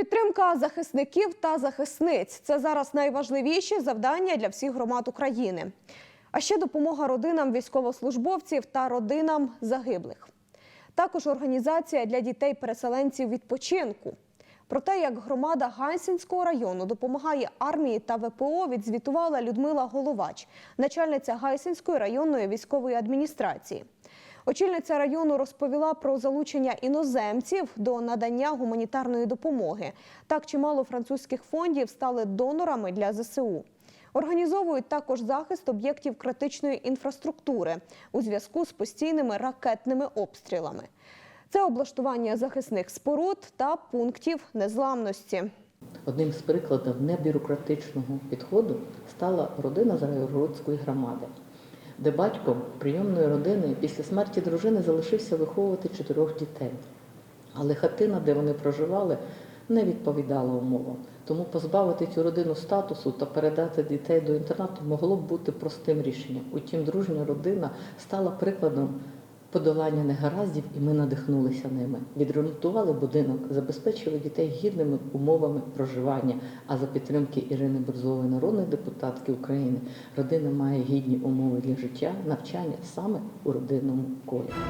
Підтримка захисників та захисниць це зараз найважливіші завдання для всіх громад України. А ще допомога родинам військовослужбовців та родинам загиблих. Також організація для дітей-переселенців відпочинку. Про те, як громада Гайсинського району допомагає армії та ВПО, відзвітувала Людмила Головач, начальниця Гайсинської районної військової адміністрації. Очільниця району розповіла про залучення іноземців до надання гуманітарної допомоги. Так чимало французьких фондів стали донорами для ЗСУ. Організовують також захист об'єктів критичної інфраструктури у зв'язку з постійними ракетними обстрілами. Це облаштування захисних споруд та пунктів незламності. Одним з прикладів небюрократичного підходу стала родина з Райгородської громади, де батько прийомної родини після смерті дружини залишився виховувати чотирьох дітей. Але хатина, де вони проживали, не відповідала умовам. Тому позбавити цю родину статусу та передати дітей до інтернату могло б бути простим рішенням. Утім, дружня родина стала прикладом подолання негараздів, і ми надихнулися ними. Відремонтували будинок, забезпечили дітей гідними умовами проживання. А за підтримки Ірини Борзової, народної депутатки України, родина має гідні умови для життя, навчання саме у родинному колі.